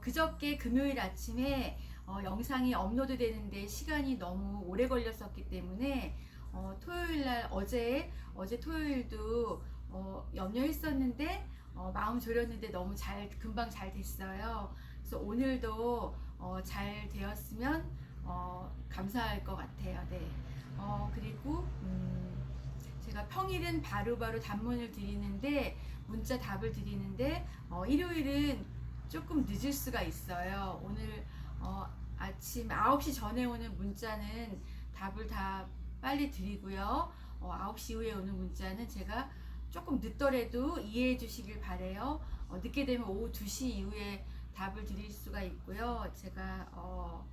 그저께 금요일 아침에 어, 영상이 업로드 되는데 시간이 너무 오래 걸렸었기 때문에 어, 토요일 날 어제 어제 토요일도 어, 염려했었는데 어, 마음 졸였는데 너무 잘 금방 잘 됐어요. 그래서 오늘도 어, 잘 되었으면 어, 감사할 것 같아요. 네. 어, 그리고 음, 제가 평일은 바로바로 단문을 드리는데 문자 답을 드리는데 어, 일요일은 조금 늦을 수가 있어요. 오늘 어, 아침 9시 전에 오는 문자는 답을 다 빨리 드리고요. 어, 9시 이후에 오는 문자는 제가 조금 늦더라도 이해해 주시길 바래요. 어, 늦게 되면 오후 2시 이후에 답을 드릴 수가 있고요. 제가 어,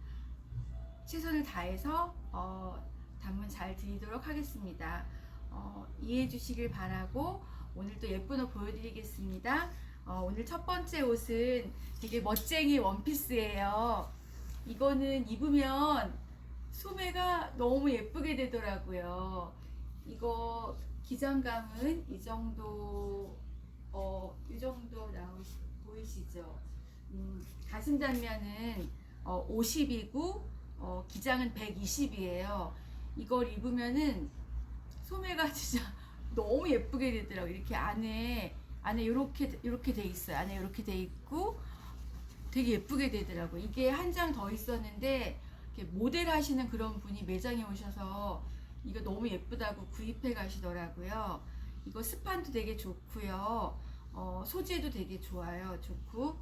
최선을 다해서 어, 답문 잘 드리도록 하겠습니다. 어, 이해해 주시길 바라고 오늘도 예쁜 옷 보여드리겠습니다. 어, 오늘 첫 번째 옷은 되게 멋쟁이 원피스예요. 이거는 입으면 소매가 너무 예쁘게 되더라고요. 이거 기장감은 이 정도, 어, 이 정도 나오시, 보이시죠? 음, 가슴 단면은 어, 50이고, 어, 기장은 120이에요. 이걸 입으면은 소매가 진짜 너무 예쁘게 되더라고요. 이렇게 안에, 안에 이렇게, 이렇게 돼 있어요. 안에 이렇게 돼 있고, 되게 예쁘게 되더라고요. 이게 한 장 더 있었는데, 모델 하시는 그런 분이 매장에 오셔서 이거 너무 예쁘다고 구입해 가시더라고요. 이거 스판도 되게 좋고요. 어, 소재도 되게 좋아요. 좋고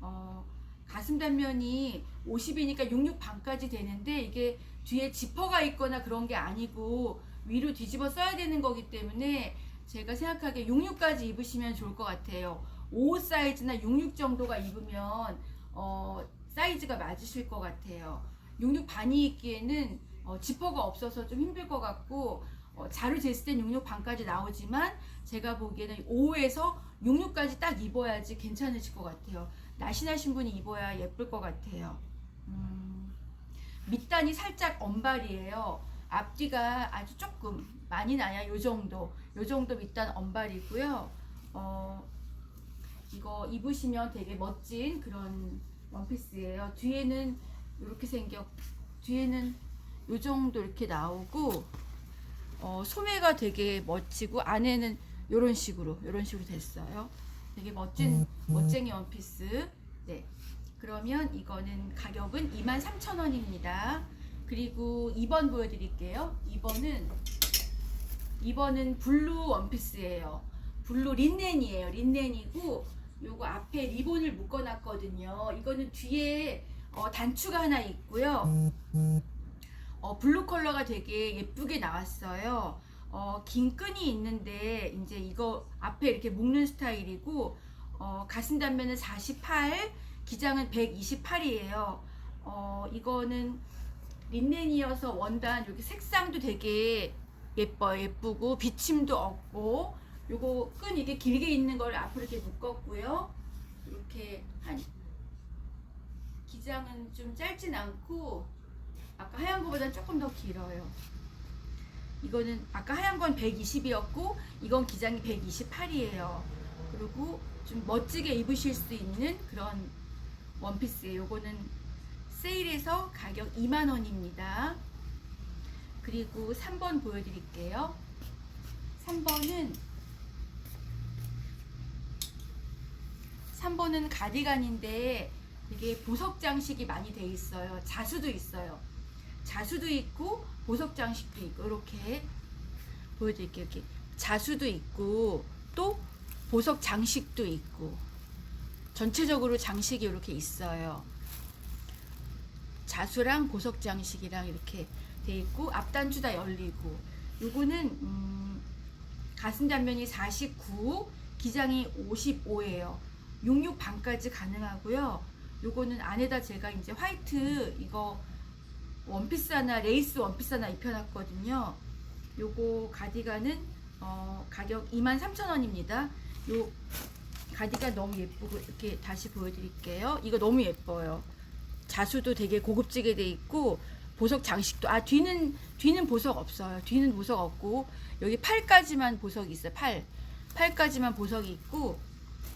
어, 가슴 단면이 50이니까 66 반까지 되는데 이게 뒤에 지퍼가 있거나 그런 게 아니고 위로 뒤집어 써야 되는 거기 때문에 제가 생각하기에 66까지 입으시면 좋을 것 같아요. 5 사이즈나 66 정도가 입으면 어, 사이즈가 맞으실 것 같아요. 66 반이 있기에는 어, 지퍼가 없어서 좀 힘들 것 같고 어, 자루 쟀을 땐 66 반까지 나오지만 제가 보기에는 5에서 66까지 딱 입어야지 괜찮으실 것 같아요. 날씬하신 분이 입어야 예쁠 것 같아요. 음, 밑단이 살짝 언발이에요. 앞뒤가 아주 조금 많이 나야 요 정도, 요 정도 밑단 언발이고요. 어, 이거 입으시면 되게 멋진 그런 원피스예요. 뒤에는 이렇게 생겨, 뒤에는 요 정도 이렇게 나오고, 어, 소매가 되게 멋지고 안에는 이런 식으로, 이런 식으로 됐어요. 되게 멋진 멋쟁이 원피스. 네. 그러면 이거는 가격은 23,000원입니다. 그리고 2번 보여드릴게요. 2번은 2번은 블루 원피스예요. 블루 린넨이에요. 린넨이고 요거 앞에 리본을 묶어놨거든요. 이거는 뒤에 어, 단추가 하나 있고요. 어, 블루 컬러가 되게 예쁘게 나왔어요. 어, 긴 끈이 있는데 이제 이거 앞에 이렇게 묶는 스타일이고 어, 가슴 단면은 48, 기장은 128이에요. 어, 이거는 린넨이어서 원단 여기 색상도 되게 예뻐요. 예쁘고 비침도 없고 요거 끈 이게 길게 있는 걸 앞으로 이렇게 묶었고요. 이렇게 한 기장은 좀 짧진 않고 아까 하얀 거보다 조금 더 길어요. 이거는 아까 하얀 건 120이었고 이건 기장이 128이에요. 그리고 좀 멋지게 입으실 수 있는 그런 원피스예요. 요거는 세일해서 가격 2만 원입니다. 그리고 3번 보여드릴게요. 3번은 3번은 가디건인데 이게 보석 장식이 많이 돼 있어요. 자수도 있어요. 자수도 있고 보석 장식도 있고 이렇게 보여드릴게요. 이렇게 자수도 있고 또 보석 장식도 있고 전체적으로 장식이 이렇게 있어요. 자수랑 보석 장식이랑 이렇게 돼 있고 앞단추 다 열리고 요거는 음, 가슴 단면이 49, 기장이 55예요. 66 반까지 가능하고요. 요거는 안에다 제가 이제 화이트 이거 원피스 하나 레이스 원피스 하나 입혀놨거든요. 요거 가디건은 어, 가격 23,000원입니다. 요 가디건 너무 예쁘고 이렇게 다시 보여드릴게요. 이거 너무 예뻐요. 자수도 되게 고급지게 돼 있고 보석 장식도 아 뒤는 뒤는 보석 없어요. 뒤는 보석 없고 여기 팔까지만 보석이 있어요. 팔 팔까지만 보석이 있고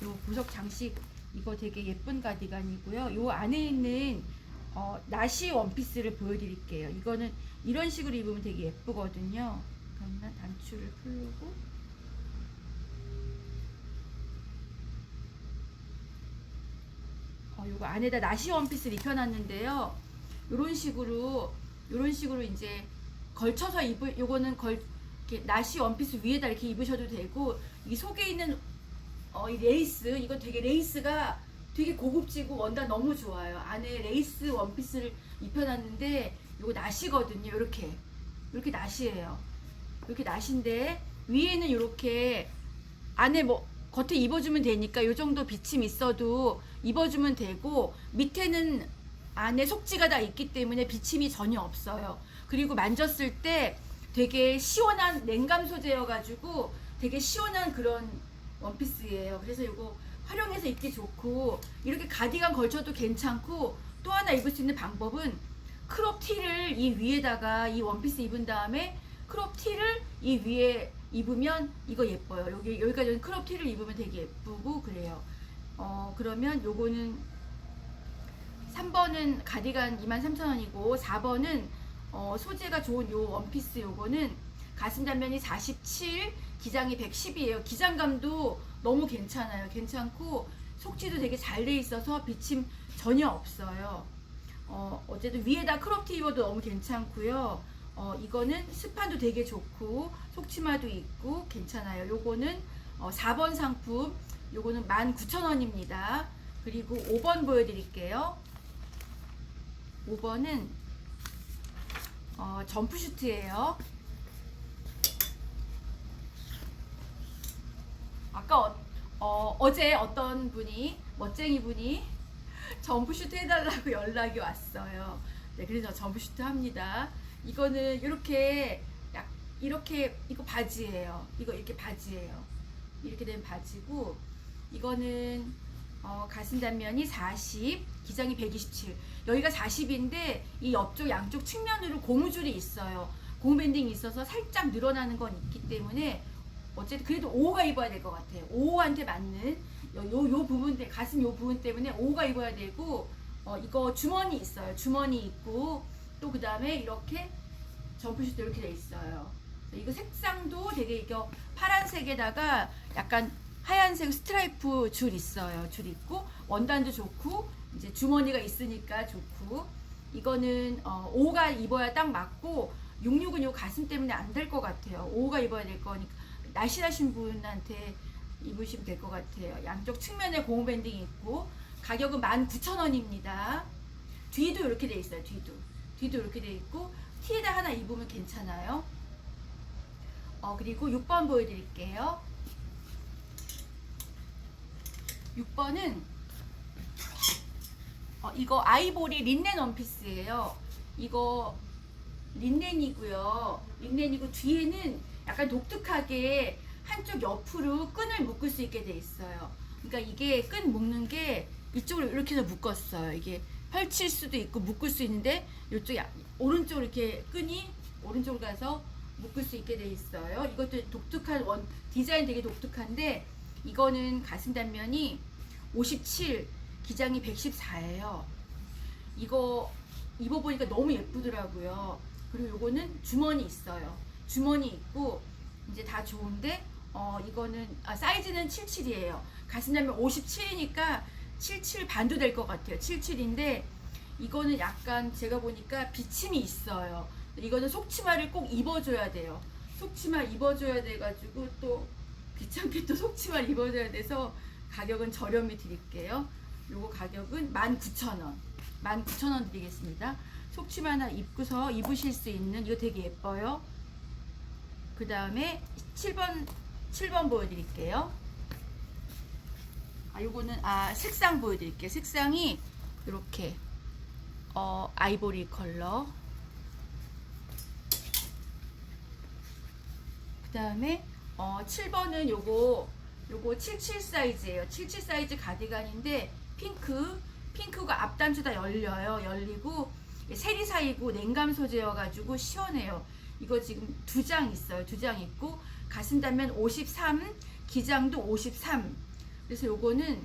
요 보석 장식 이거 되게 예쁜 가디건이고요. 요 안에 있는 어, 나시 원피스를 보여드릴게요. 이거는 이런 식으로 입으면 되게 예쁘거든요. 잠깐만 단추를 풀고 어, 요거 안에다 나시 원피스를 입혀놨는데요. 요런 식으로 요런 식으로 이제 걸쳐서 입을 요거는 걸 이렇게 나시 원피스 위에다 이렇게 입으셔도 되고 이 속에 있는 어, 이 레이스 이거 되게 레이스가 되게 고급지고 원단 너무 좋아요. 안에 레이스 원피스를 입혀놨는데 요거 나시거든요. 이렇게 이렇게 나시예요. 이렇게 나시인데 위에는 이렇게 안에 뭐 겉에 입어주면 되니까 요 정도 비침 있어도 입어주면 되고 밑에는 안에 속지가 다 있기 때문에 비침이 전혀 없어요. 그리고 만졌을 때 되게 시원한 냉감 소재여가지고 되게 시원한 그런 원피스예요. 그래서 이거 활용해서 입기 좋고 이렇게 가디건 걸쳐도 괜찮고 또 하나 입을 수 있는 방법은 크롭 티를 이 위에다가 이 원피스 입은 다음에 크롭 티를 이 위에 입으면 이거 예뻐요. 여기 여기까지는 크롭 티를 입으면 되게 예쁘고 그래요. 어 그러면 요거는 3번은 가디건 23,000원이고 4번은 어, 소재가 좋은 요 원피스 요거는 가슴 단면이 47, 기장이 110이에요. 기장감도 너무 괜찮아요. 괜찮고 속지도 되게 잘 돼 있어서 비침 전혀 없어요. 어, 어쨌든 위에다 크롭티 입어도 너무 괜찮고요. 어, 이거는 스판도 되게 좋고 속치마도 있고 괜찮아요. 요거는 어, 4번 상품 요거는 19,000원입니다. 그리고 5번 보여드릴게요. 5번은 어, 점프슈트예요. 아까 어, 어, 어제 어떤 분이 멋쟁이 분이 점프슈트 해달라고 연락이 왔어요. 네, 그래서 점프슈트 합니다. 이거는 이렇게 약 이렇게 이거 바지예요. 이거 이렇게 바지예요. 이렇게 된 바지고 이거는 어, 가슴 단면이 40, 기장이 127. 여기가 40인데 이 옆쪽 양쪽 측면으로 고무줄이 있어요. 고무 밴딩이 있어서 살짝 늘어나는 건 있기 때문에 어쨌든 그래도 5가 입어야 될 것 같아요. 5한테 맞는 요, 요, 요 부분 때 가슴 요 부분 때문에 5가 입어야 되고 어, 이거 주머니 있어요. 주머니 있고 또 그 다음에 이렇게 점프슛도 이렇게 돼 있어요. 이거 색상도 되게 이거 파란색에다가 약간 하얀색 스트라이프 줄 있어요. 줄 있고 원단도 좋고 이제 주머니가 있으니까 좋고 이거는 어, 5가 입어야 딱 맞고 66은 요 가슴 때문에 안 될 것 같아요. 5가 입어야 될 거니까 날씬하신 분한테 입으시면 될 것 같아요. 양쪽 측면에 고무 밴딩이 있고 가격은 19,000원입니다. 뒤도 이렇게 돼 있어요. 뒤도 뒤도 이렇게 돼 있고 티에다 하나 입으면 괜찮아요. 어 그리고 6번 보여드릴게요. 6번은 어, 이거 아이보리 린넨 원피스예요. 이거 린넨이고요. 린넨이고 뒤에는 약간 독특하게 한쪽 옆으로 끈을 묶을 수 있게 돼 있어요. 그러니까 이게 끈 묶는 게 이쪽으로 이렇게 해서 묶었어요. 이게 펼칠 수도 있고 묶을 수 있는데 이쪽 오른쪽 이렇게 끈이 오른쪽으로 가서 묶을 수 있게 돼 있어요. 이것도 독특한 원 디자인 되게 독특한데 이거는 가슴 단면이 57, 기장이 114예요. 이거 입어보니까 너무 예쁘더라고요. 그리고 요거는 주머니 있어요. 주머니 있고 이제 다 좋은데 어 이거는 아, 사이즈는 77이에요. 가슴 단면 57이니까 77 반도 될 것 같아요. 77인데 이거는 약간 제가 보니까 비침이 있어요. 이거는 속치마를 꼭 입어줘야 돼요. 속치마 입어줘야 돼가지고 또 귀찮게 또 속치마를 입어줘야 돼서 가격은 저렴히 드릴게요. 요거 가격은 19,000원. 19,000원 드리겠습니다. 속치마 하나 입고서 입으실 수 있는 이거 되게 예뻐요. 그 다음에 7번 7번 보여드릴게요. 아 요거는 아 색상 보여드릴게요. 색상이 이렇게 어 아이보리 컬러. 그 다음에 어 7번은 요거 요거 77 사이즈예요. 77 사이즈 가디건인데 핑크 핑크가 앞단추 다 열려요. 열리고 세리 사이고 냉감 소재여가지고 시원해요. 이거 지금 두 장 있어요. 두 장 있고 가슴 단면 53, 기장도 53. 그래서 요거는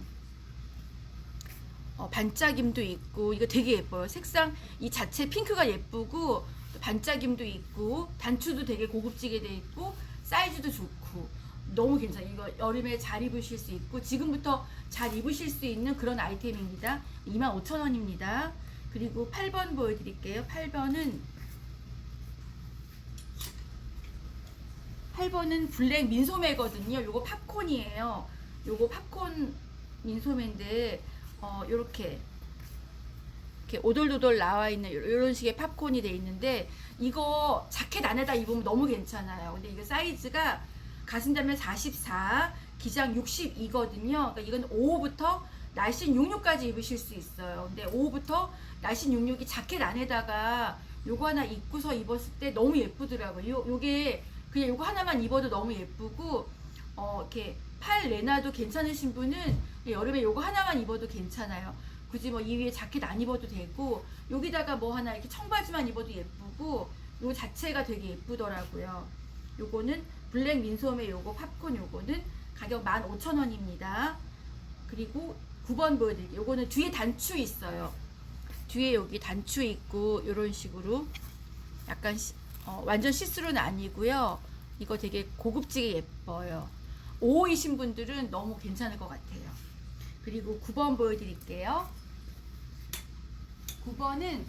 어, 반짝임도 있고 이거 되게 예뻐요. 색상 이 자체 핑크가 예쁘고 또 반짝임도 있고 단추도 되게 고급지게 돼 있고 사이즈도 좋고 너무 괜찮아요. 이거 여름에 잘 입으실 수 있고 지금부터 잘 입으실 수 있는 그런 아이템입니다. 25,000원입니다. 그리고 8번 보여드릴게요. 8번은 8번은 블랙 민소매거든요. 요거 팝콘이에요. 요거 팝콘 민소매인데 어 요렇게 이렇게 오돌도돌 나와 있는 요- 요런 식의 팝콘이 돼 있는데 이거 자켓 안에다 입으면 너무 괜찮아요. 근데 이거 사이즈가 가슴자면 44, 기장 62거든요. 그러니까 이건 5호부터 날씬 66까지 입으실 수 있어요. 근데 5호부터 날씬 66이 자켓 안에다가 요거 하나 입고서 입었을 때 너무 예쁘더라고요. 요, 요게 그냥 요거 하나만 입어도 너무 예쁘고 어 이렇게 팔 내놔도 괜찮으신 분은 여름에 요거 하나만 입어도 괜찮아요. 굳이 뭐 이 위에 자켓 안 입어도 되고 여기다가 뭐 하나 이렇게 청바지만 입어도 예쁘고 요 자체가 되게 예쁘더라고요. 요거는 블랙 민소매 요거 팝콘 요거는 가격 15,000원입니다. 그리고 9번 보여드릴게요. 요거는 뒤에 단추 있어요. 뒤에 여기 단추 있고 요런 식으로 약간 시- 어, 완전 시스루는 아니고요. 이거 되게 고급지게 예뻐요. 5호이신 분들은 너무 괜찮을 것 같아요. 그리고 9번 보여드릴게요. 9번은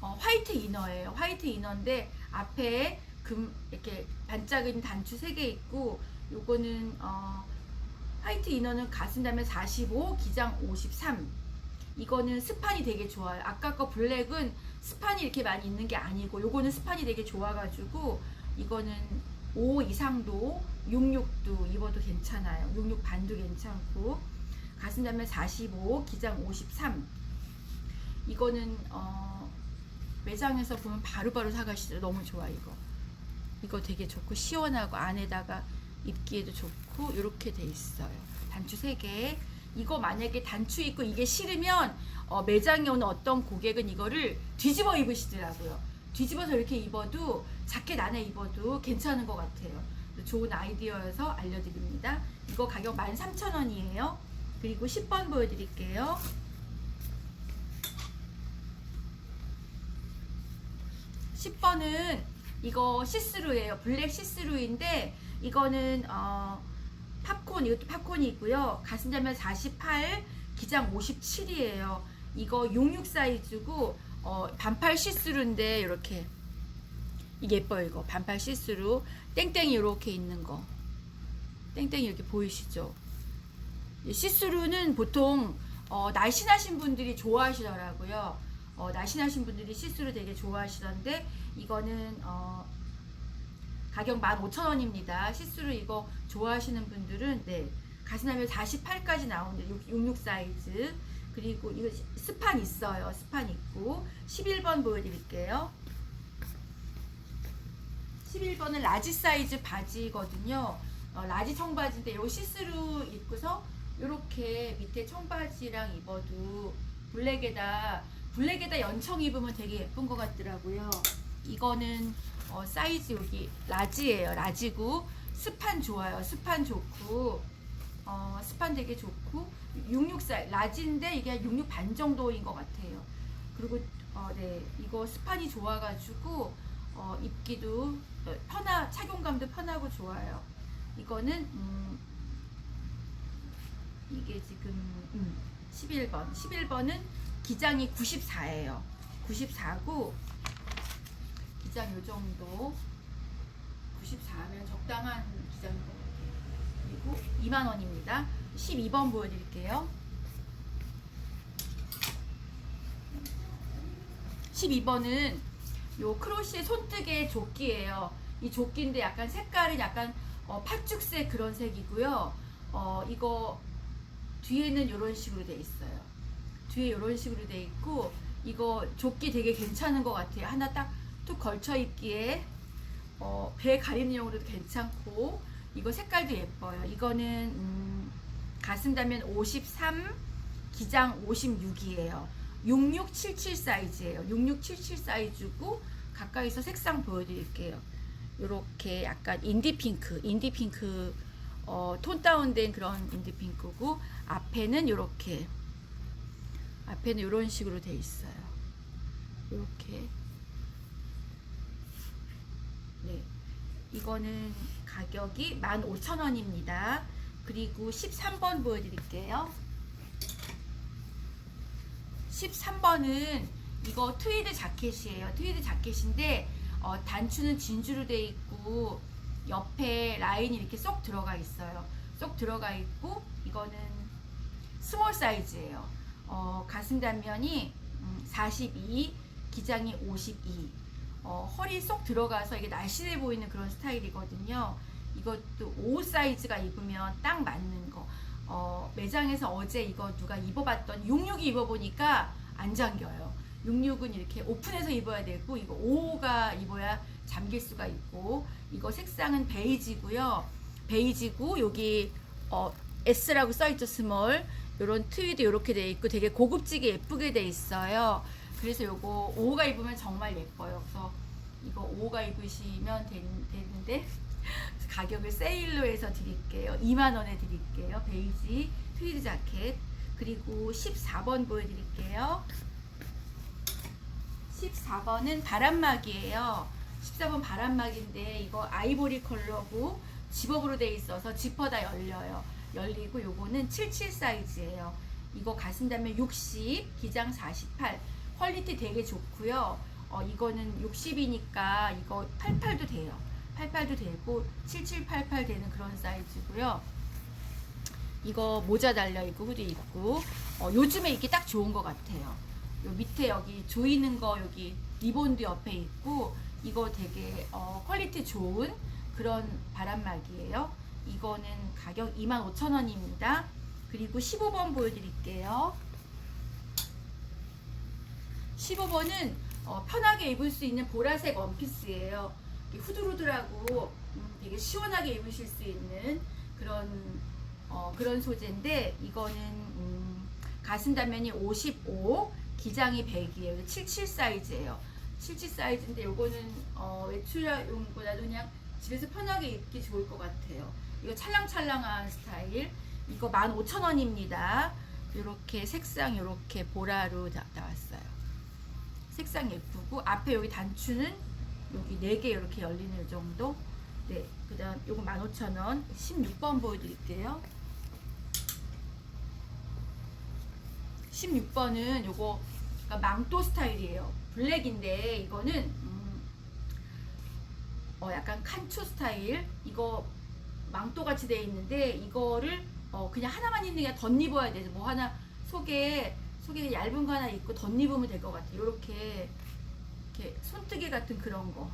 어, 화이트 이너예요. 화이트 이너인데 앞에 금 이렇게 반짝이는 단추 3개 있고 요거는 어, 화이트 이너는 가슴다면 45, 기장 53. 이거는 스판이 되게 좋아요. 아까 거 블랙은 스판이 이렇게 많이 있는 게 아니고 요거는 스판이 되게 좋아가지고 이거는 5 이상도 66도 입어도 괜찮아요. 66 반도 괜찮고 가슴다면 45, 기장 53. 이거는 어, 매장에서 보면 바로바로 사가시죠. 너무 좋아 이거. 이거 되게 좋고 시원하고 안에다가 입기에도 좋고 이렇게 돼 있어요. 단추 3개. 이거 만약에 단추 있고 이게 싫으면 어, 매장에 오는 어떤 고객은 이거를 뒤집어 입으시더라고요. 뒤집어서 이렇게 입어도 자켓 안에 입어도 괜찮은 것 같아요. 좋은 아이디어여서 알려드립니다. 이거 가격 13,000원이에요. 그리고 10번 보여드릴게요. 10번은 이거 시스루예요. 블랙 시스루인데 이거는 어, 팝콘 이것도 팝콘이 있고요. 가슴자면 48, 기장 57이에요. 이거 66 사이즈고 어, 반팔 시스루인데 이렇게 이게 예뻐요. 이거 반팔 시스루 땡땡이 이렇게 있는 거 땡땡이 이렇게 보이시죠? 이 시스루는 보통 어, 날씬하신 분들이 좋아하시더라고요. 어, 날씬하신 분들이 시스루 되게 좋아하시던데 이거는 어, 가격 15,000원입니다. 시스루 이거 좋아하시는 분들은 네 가슴라면 48까지 나오는데 66 사이즈 그리고 이거 스판 있어요. 스판 있고 11번 보여드릴게요. 11번은 라지 사이즈 바지거든요. 어, 라지 청바지인데 요 시스루 입고서 이렇게 밑에 청바지랑 입어도 블랙에다 블랙에다 연청 입으면 되게 예쁜 것 같더라고요. 이거는 어, 사이즈 여기 라지예요. 라지고 스판 좋아요. 스판 좋고 어, 스판 되게 좋고 66 사이 라지인데 이게 66 반 정도인 것 같아요. 그리고 어, 네 이거 스판이 좋아가지고 어, 입기도 어, 편하 착용감도 편하고 좋아요. 이거는 음, 이게 지금 음, 11번 11번은 기장이 94예요. 94고 기장 요 정도 94면 적당한 기장인 것 같아요. 그리고 2만 원입니다. 12번 보여드릴게요. 12번은 요 크로시의 손뜨개 조끼예요. 이 조끼인데 약간 색깔이 약간 어, 팥죽색 그런 색이고요. 어, 이거 뒤에는 이런 식으로 돼 있어요. 뒤에 이런 식으로 돼 있고 이거 조끼 되게 괜찮은 것 같아요. 하나 딱 툭 걸쳐 입기에 어, 배 가리는 용으로도 괜찮고 이거 색깔도 예뻐요. 이거는 음, 가슴다면 53, 기장 56이에요. 6677 사이즈예요. 6677 사이즈고 가까이서 색상 보여드릴게요. 이렇게 약간 인디 핑크, 인디 핑크 어, 톤 다운된 그런 인디 핑크고 앞에는 이렇게 앞에는 이런 식으로 돼 있어요. 이렇게. 네. 이거는 가격이 15,000원입니다. 그리고 13번 보여드릴게요. 13번은 이거 트위드 자켓이에요. 트위드 자켓인데 어, 단추는 진주로 돼 있고 옆에 라인이 이렇게 쏙 들어가 있어요. 쏙 들어가 있고 이거는 스몰 사이즈예요. 어, 가슴 단면이 음, 42, 기장이 52. 어, 허리 쏙 들어가서 이게 날씬해 보이는 그런 스타일이거든요. 이것도 5 사이즈가 입으면 딱 맞는 거. 어, 매장에서 어제 이거 누가 입어봤던 66이 입어보니까 안 잠겨요. 66은 이렇게 오픈해서 입어야 되고 이거 5가 입어야 잠길 수가 있고 이거 색상은 베이지고요. 베이지고 여기 어, S라고 써있죠 스몰. 요런 트위도 이렇게 돼 있고 되게 고급지게 예쁘게 돼 있어요. 그래서 요거 5가 입으면 정말 예뻐요. 그래서 이거 5가 입으시면 된, 되는데 가격을 세일로 해서 드릴게요. 2만 원에 드릴게요. 베이지 트위드 자켓. 그리고 14번 보여드릴게요. 14번은 바람막이에요. 14번 바람막인데 이거 아이보리 컬러고 집업으로 돼 있어서 지퍼 다 열려요. 열리고 요거는 77 사이즈예요. 이거 가슴다면 60, 기장 48. 퀄리티 되게 좋고요. 어, 이거는 60이니까 이거 88도 돼요. 88도 되고 7788 되는 그런 사이즈고요. 이거 모자 달려 있고 후드 있고 어, 요즘에 이게 딱 좋은 것 같아요. 요 밑에 여기 조이는 거 여기 리본도 옆에 있고 이거 되게 어, 퀄리티 좋은 그런 바람막이에요. 이거는 가격 25,000원입니다. 그리고 15번 보여드릴게요. 15번은 어, 편하게 입을 수 있는 보라색 원피스예요. 이 후드루드라고 음, 되게 시원하게 입으실 수 있는 그런 어, 그런 소재인데 이거는 음, 가슴 단면이 55, 기장이 100이에요. 77 사이즈예요. 77 사이즈인데 요거는 어, 외출용보다도 그냥 집에서 편하게 입기 좋을 것 같아요. 이거 찰랑찰랑한 스타일. 이거 15,000원입니다. 이렇게 색상 이렇게 보라로 나, 나왔어요. 색상 예쁘고 앞에 여기 단추는 여기 4개 이렇게 열리는 정도. 네. 그 다음 요거 15,000원. 16번 보여 드릴게요. 16번은 요거 그러니까 망토 스타일이에요. 블랙인데 이거는 음, 어 약간 칸초 스타일. 이거 망토 같이 돼 있는데 이거를 어 그냥 하나만 입는 게 덧입어야 돼서 뭐 하나 속에 속에 얇은 거 하나 입고 덧입으면 될 것 같아요. 이렇게 이렇게 손뜨개 같은 그런 거.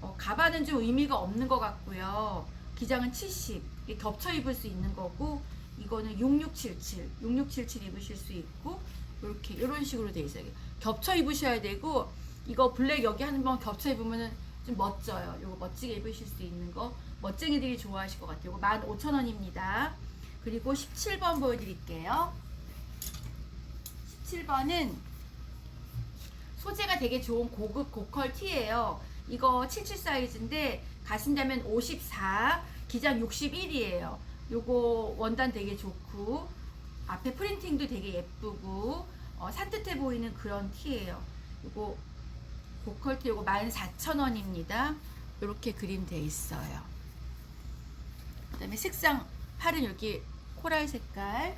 어, 가방은 좀 의미가 없는 것 같고요. 기장은 70. 이게 겹쳐 입을 수 있는 거고 이거는 6677, 6677 입으실 수 있고 이렇게 이런 식으로 돼 있어요. 겹쳐 입으셔야 되고 이거 블랙 여기 한번 겹쳐 입으면은 좀 멋져요. 이거 멋지게 입으실 수 있는 거 멋쟁이들이 좋아하실 것 같아요. 이거 15,000원입니다. 그리고 17번 보여드릴게요. 17번은 소재가 되게 좋은 고급 고컬 티예요. 이거 77 사이즈인데 가신다면 54, 기장 61이에요. 요거 원단 되게 좋고 앞에 프린팅도 되게 예쁘고 어, 산뜻해 보이는 그런 티예요. 요거 고컬티 요거 14,000원입니다. 이렇게 그림 돼 있어요. 그다음에 색상 팔은 여기 코랄 색깔.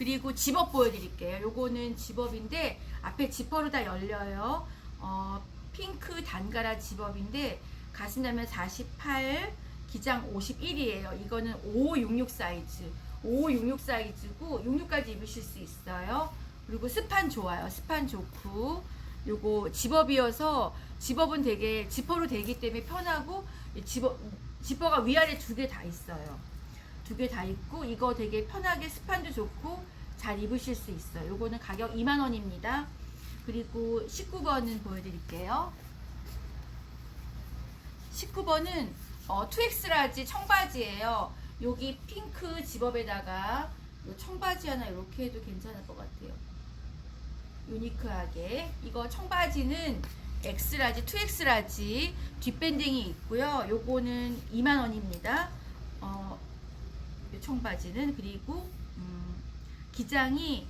그리고 집업 보여드릴게요. 요거는 집업인데 앞에 지퍼로 다 열려요. 어, 핑크 단가라 집업인데 가슴다면 48, 기장 51이에요. 이거는 566 사이즈. 566 사이즈고 66까지 입으실 수 있어요. 그리고 스판 좋아요. 스판 좋고 요거 집업이어서 집업은 되게 지퍼로 되기 때문에 편하고 이 집업 지퍼가 위아래 두 개 다 있어요. 두 개 다 있고 이거 되게 편하게 스판도 좋고 잘 입으실 수 있어요. 요거는 가격 2만 원입니다. 그리고 19번은 보여드릴게요. 19번은 어, 2X 라지 청바지예요. 여기 핑크 집업에다가 요 청바지 하나 이렇게 해도 괜찮을 것 같아요. 유니크하게. 이거 청바지는 X라지, 2X라지 뒷밴딩이 있고요. 요거는 2만 원입니다. 어, 요 청바지는 그리고 음, 기장이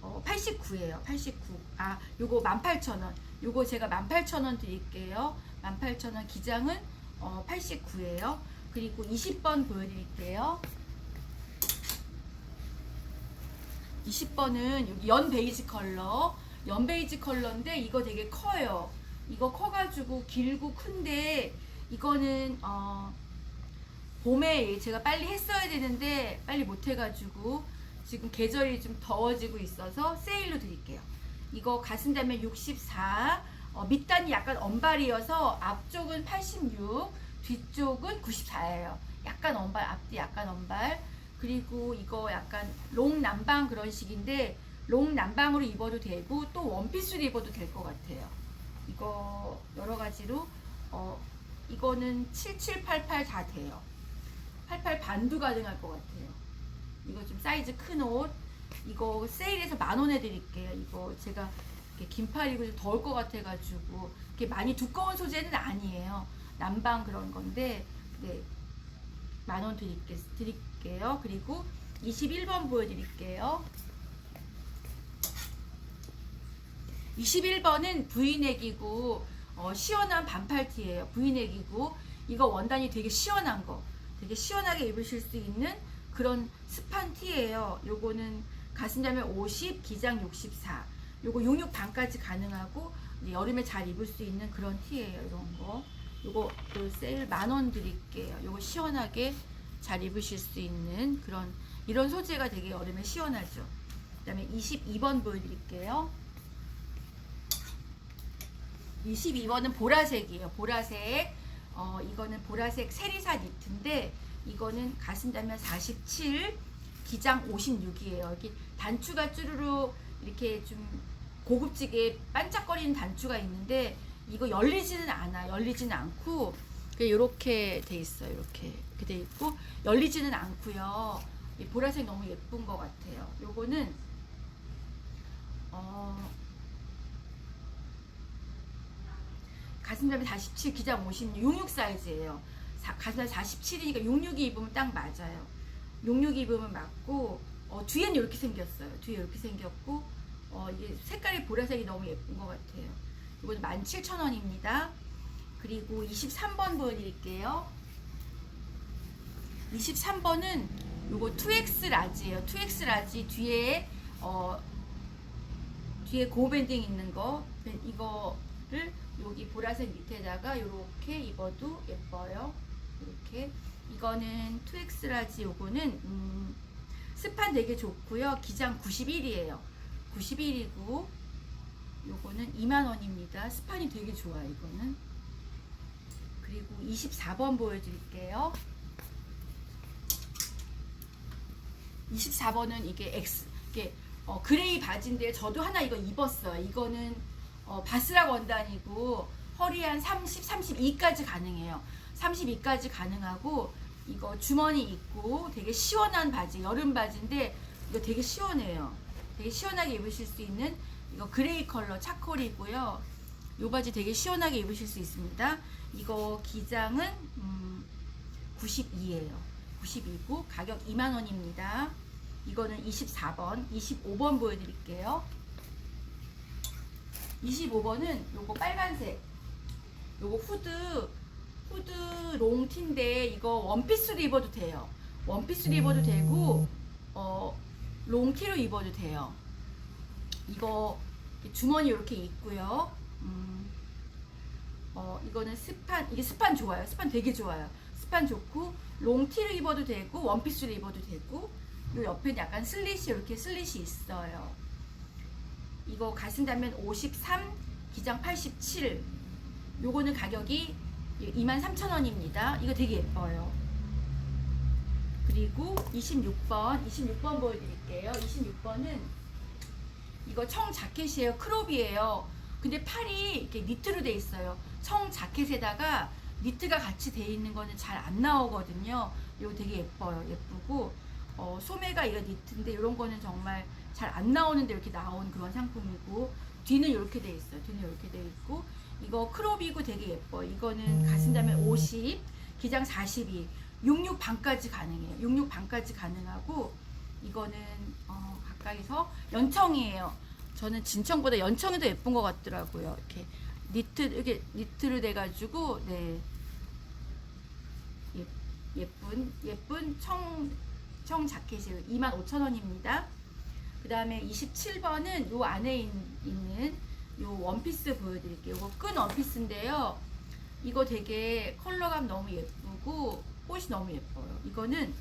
어, 89예요. 89. 아, 요거 18,000원. 요거 제가 18,000원 드릴게요. 18,000원 기장은 어, 89예요. 그리고 20번 보여드릴게요. 20번은 여기 연 베이지 컬러. 연 베이지 컬러인데 이거 되게 커요. 이거 커가지고 길고 큰데 이거는 어, 봄에 제가 빨리 했어야 되는데 빨리 못 해가지고 지금 계절이 좀 더워지고 있어서 세일로 드릴게요. 이거 가슴다면 64, 어, 밑단이 약간 언발이어서 앞쪽은 86, 뒤쪽은 94예요. 약간 언발, 앞뒤 약간 언발. 그리고 이거 약간 롱 남방 그런 식인데 롱 남방으로 입어도 되고 또 원피스로 입어도 될 것 같아요. 이거 여러 가지로 어 이거는 7788 다 돼요. 88 반도 가능할 것 같아요. 이거 좀 사이즈 큰 옷. 이거 세일해서 만 원에 드릴게요. 이거 제가 긴팔이고 좀 더울 것 같아가지고 이렇게 많이 두꺼운 소재는 아니에요. 남방 그런 건데 네. 만 원 드릴게, 드릴게요. 그리고 21번 보여드릴게요. 21번은 브이넥이고 어, 시원한 반팔티예요. 브이넥이고 이거 원단이 되게 시원한 거, 되게 시원하게 입으실 수 있는 그런 스판 티예요. 요거는 가슴자면 50, 기장 64. 요거 66 반까지 가능하고 여름에 잘 입을 수 있는 그런 티예요. 이런 거. 요거 또 세일 만 원 드릴게요. 요거 시원하게 잘 입으실 수 있는 그런 이런 소재가 되게 여름에 시원하죠. 그다음에 22번 보여드릴게요. 22번은 보라색이에요. 보라색. 어, 이거는 보라색 세리사 니트인데 이거는 가슴다면 47, 기장 56이에요. 여기 단추가 쭈루루 이렇게 좀 고급지게 반짝거리는 단추가 있는데 이거 열리지는 않아. 열리지는 않고 이렇게 돼 있어요. 이렇게 이렇게 돼 있고 열리지는 않고요. 이 보라색 너무 예쁜 것 같아요. 요거는 어, 가슴잡이 47, 기장 56, 66 사이즈예요. 사- 가슴잡이 47이니까 66이 입으면 딱 맞아요. 66 입으면 맞고 어, 뒤에는 이렇게 생겼어요. 뒤에 이렇게 생겼고 어, 이게 색깔이 보라색이 너무 예쁜 것 같아요. 이건 17,000원입니다. 그리고 23번 보여드릴게요. 23번은 요거 2X 라지예요. 2X 라지 뒤에 어 뒤에 고밴딩 있는 거 이거 를 여기 보라색 밑에다가 이렇게 입어도 예뻐요. 이렇게 이거는 2X 라지 요거는 음, 스판 되게 좋고요. 기장 91이에요. 91이고 요거는 2만 원입니다. 스판이 되게 좋아요. 이거는 그리고 24번 보여드릴게요. 24번은 이게 X 이게 어, 그레이 바지인데 저도 하나 이거 입었어요. 이거는 어, 바스락 원단이고 허리 한 30, 32까지 가능해요. 32까지 가능하고 이거 주머니 있고 되게 시원한 바지, 여름 바지인데 이거 되게 시원해요. 되게 시원하게 입으실 수 있는 이거 그레이 컬러 차콜이고요. 이 바지 되게 시원하게 입으실 수 있습니다. 이거 기장은 음, 92예요. 92고 가격 2만 원입니다. 이거는 24번, 25번 보여드릴게요. 25번은 요거 빨간색, 요거 후드 후드 롱티인데 이거 원피스로 입어도 돼요. 원피스로 입어도 되고 어 롱티로 입어도 돼요. 이거 주머니 이렇게 있고요. 음, 어 이거는 스판 이게 스판 좋아요. 스판 되게 좋아요. 스판 좋고 롱티로 입어도 되고 원피스로 입어도 되고 요 옆에 약간 슬릿이 이렇게 슬릿이 있어요. 이거 가슴다면 53, 기장 87. 요거는 가격이 23,000원입니다. 이거 되게 예뻐요. 그리고 26번, 26번 보여드릴게요. 26번은 이거 청 자켓이에요. 크롭이에요. 근데 팔이 이렇게 니트로 돼 있어요. 청 자켓에다가 니트가 같이 돼 있는 거는 잘 안 나오거든요. 이거 되게 예뻐요. 예쁘고 어, 소매가 이거 니트인데 이런 거는 정말 잘 안 나오는데 이렇게 나온 그런 상품이고 뒤는 이렇게 돼 있어요. 뒤는 이렇게 돼 있고 이거 크롭이고 되게 예뻐. 이거는 가슴다면 50, 기장 42, 66 반까지 가능해요. 66 반까지 가능하고 이거는 어, 가까이서 연청이에요. 저는 진청보다 연청이 더 예쁜 것 같더라고요. 이렇게 니트 이렇게 니트로 돼가지고 네 예, 예쁜 예쁜 청, 청 자켓이에요. 25,000원입니다. 그 다음에 27번은 요 안에 있, 있는 요 원피스 보여드릴게요. 이거 끈 원피스인데요. 이거 되게 컬러감 너무 예쁘고 꽃이 너무 예뻐요. 이거는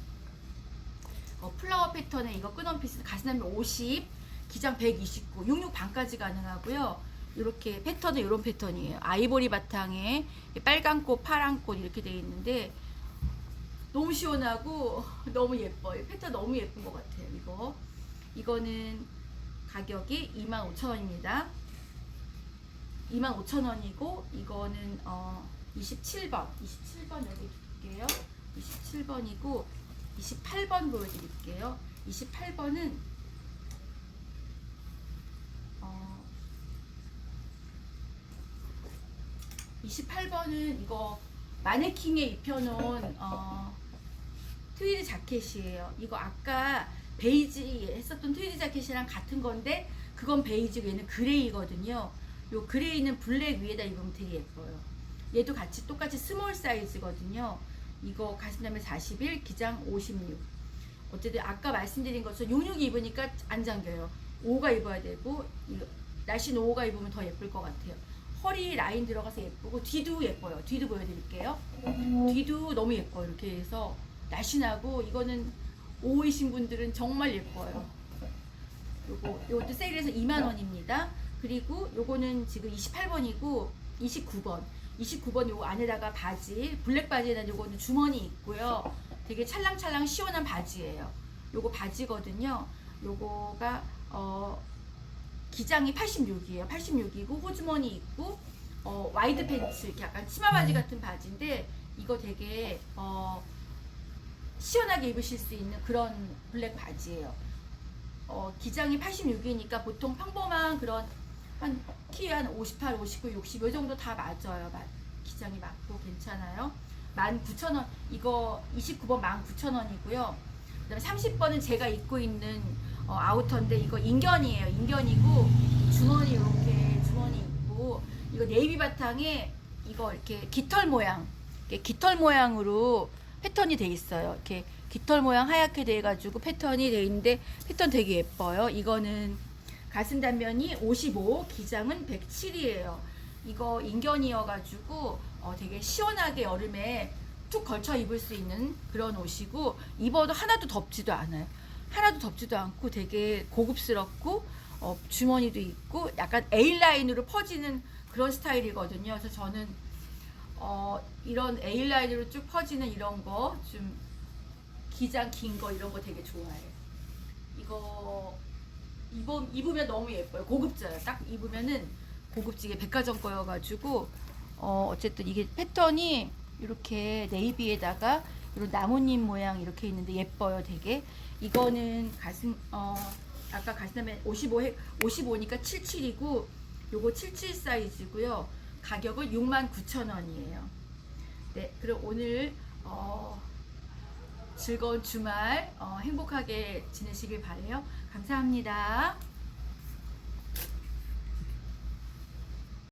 어, 플라워 패턴의 이거 끈 원피스 가슴 50, 기장 129, 66 반까지 가능하고요. 이렇게 패턴은 이런 패턴이에요. 아이보리 바탕에 빨간 꽃, 파란 꽃 이렇게 되어 있는데 너무 시원하고 너무 예뻐요. 패턴 너무 예쁜 것 같아요. 이거 이거는 가격이 25,000원입니다. 25,000원이고 이거는 어 27번 27번 여기 줄게요. 27번이고 28번 보여드릴게요. 28번은 어 28번은 이거 마네킹에 입혀놓은 어, 트위드 자켓이에요. 이거 아까 베이지 했었던 트위드 자켓이랑 같은 건데 그건 베이지고 얘는 그레이거든요. 요 그레이는 블랙 위에다 입으면 되게 예뻐요. 얘도 같이 똑같이 스몰 사이즈거든요. 이거 가슴다면 41, 기장 56. 어쨌든 아까 말씀드린 것처럼 66 입으니까 안 잠겨요. 5가 입어야 되고 이 날씨는 5가 입으면 더 예쁠 것 같아요. 허리 라인 들어가서 예쁘고 뒤도 예뻐요. 뒤도 보여드릴게요. 뒤도 너무 예뻐요. 이렇게 해서 날씬하고 이거는 5이신 분들은 정말 예뻐요. 요거 요것도 세일해서 2만 원입니다. 그리고 요거는 지금 28번이고 29번. 29번 요거 안에다가 바지, 블랙 바지에다 요거는 주머니 있고요. 되게 찰랑찰랑 시원한 바지예요. 요거 바지거든요. 요거가 어 기장이 86이에요. 86이고 호주머니 있고 어 와이드 팬츠 약간 치마 바지 같은 바지인데 이거 되게 어 시원하게 입으실 수 있는 그런 블랙 바지예요. 어, 기장이 86이니까 보통 평범한 그런 한키한 58, 59, 60 이 정도 다 맞아요. 마- 기장이 맞고 괜찮아요. 19,000원 이거 29번 19,000원이고요. 그다음에 30번은 제가 입고 있는 어, 아우터인데 이거 인견이에요. 인견이고 주머니 이렇게 주머니 있고 이거 네이비 바탕에 이거 이렇게 깃털 모양 깃털 모양으로 패턴이 돼 있어요. 이렇게 깃털 모양 하얗게 돼 가지고 패턴이 돼 있는데 패턴 되게 예뻐요. 이거는 가슴 단면이 55, 기장은 107이에요. 이거 인견이어 가지고 어, 되게 시원하게 여름에 툭 걸쳐 입을 수 있는 그런 옷이고 입어도 하나도 덥지도 않아요. 하나도 덥지도 않고 되게 고급스럽고 어, 주머니도 있고 약간 A 라인으로 퍼지는 그런 스타일이거든요. 그래서 저는 어, 이런 A 라인으로 쭉 퍼지는 이런 거 좀 기장 긴 거 이런 거 되게 좋아해요. 이거 입어, 입으면 너무 예뻐요. 고급져요. 딱 입으면은 고급지게 백화점 거여가지고 어, 어쨌든 이게 패턴이 이렇게 네이비에다가 이런 나뭇잎 모양 이렇게 있는데 예뻐요. 되게 이거는 가슴 어 아까 가슴에 55 해- 55니까 77이고 요거 77 사이즈고요. 가격은 69,000원이에요. 네, 그럼 오늘 어, 즐거운 주말 어, 행복하게 지내시길 바래요. 감사합니다.